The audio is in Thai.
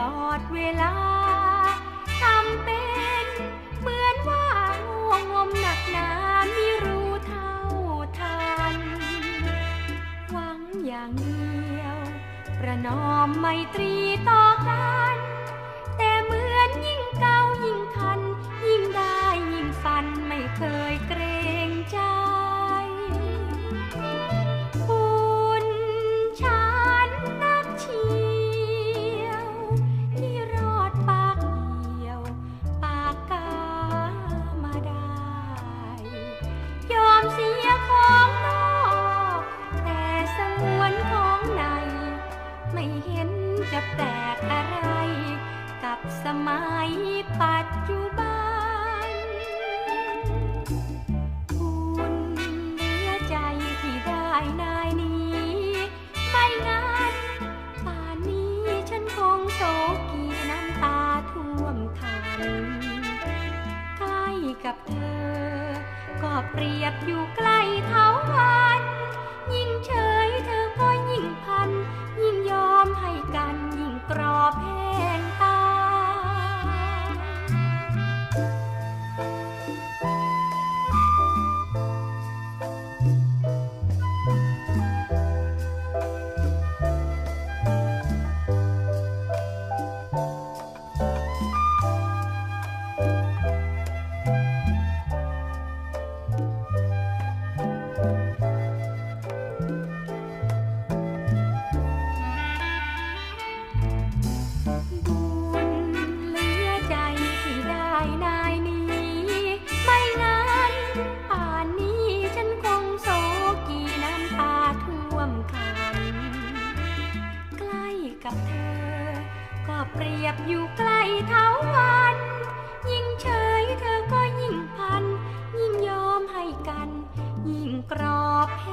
ลอดเวลาทำเป็นเหมือนว่าง่วงงมหนักหนาไม่รู้เท่าทัน หวังอย่างเดียว ประนอมไมตรีต่อกัน สมัยปัจจุบัน คุณเหลือใจที่ได้นายนี้ ไม่งั้นป่านนี้ฉันคงโศกีน้ำตาท่วมคัน ใกล้กับเธอ ก็เปรียบอยู่ใกล้เท้าวัน เปรียบอยู่ใกล้เท้าวัน ยิ่งเฉยเธอก็ยิ่งพัน ยิ่งยอมให้กัน ยิ่งกรอบแห